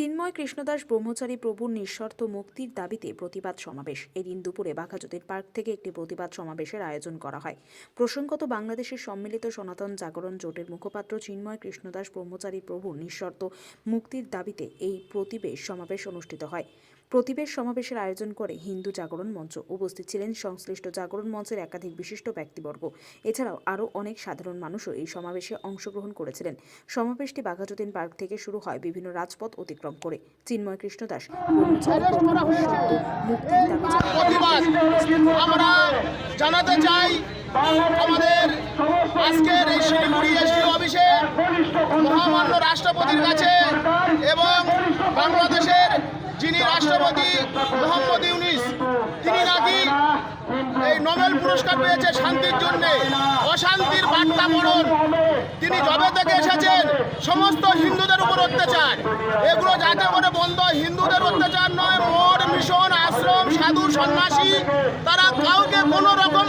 চিন্ময় কৃষ্ণদাস ব্রহ্মচারী প্রভুর নিঃশর্ত মুক্তির দাবিতে প্রতিবাদ সমাবেশ। এদিন দুপুরে বাঘাযতীন পার্ক থেকে একটি প্রতিবাদ সমাবেশের আয়োজন করা হয়। প্রসঙ্গত বাংলাদেশের সম্মিলিত সনাতন জাগরণ জোটের মুখপাত্র চিন্ময় কৃষ্ণদাস ব্রহ্মচারী প্রভুর নিঃশর্ত মুক্তির দাবিতে এই প্রতিবেশ সমাবেশ অনুষ্ঠিত হয়। প্রতিবেশ সমাবেশের আয়োজন করে হিন্দু জাগরণ মঞ্চ। উপস্থিত ছিলেন সংশ্লিষ্ট জাগরণ মঞ্চের একাধিক বিশিষ্ট ব্যক্তিবর্গ। এছাড়াও আরও অনেক সাধারণ মানুষও এই সমাবেশে অংশগ্রহণ করেছিলেন। সমাবেশটি বাঘাযতীন পার্ক থেকে শুরু হয় বিভিন্ন রাজপথ অতিক্রম করে চিন্ময়। প্রতিবাদ আমরা জানাতে চাই, আমাদের আজকের এই শিলিগুড়ি অফিসে মহামান্য রাষ্ট্রপতির কাছে এবং বাংলাদেশের যিনি রাষ্ট্রপতি মোহাম্মদ ইউনিস, তিনি নাকি এই নোবেল পুরস্কার পেয়েছে শান্তির জন্য অশান্তির বার্তা তিনি যবে থেকে এসেছেন, সমস্ত হিন্দুদের উপর অত্যাচার। এগুলো যাতে করে বন্ধ, হিন্দুদের অত্যাচার নয় মোট মিশন, আশ্রম, সাধু, সন্ন্যাসী, তারা কাউকে কোনো রকম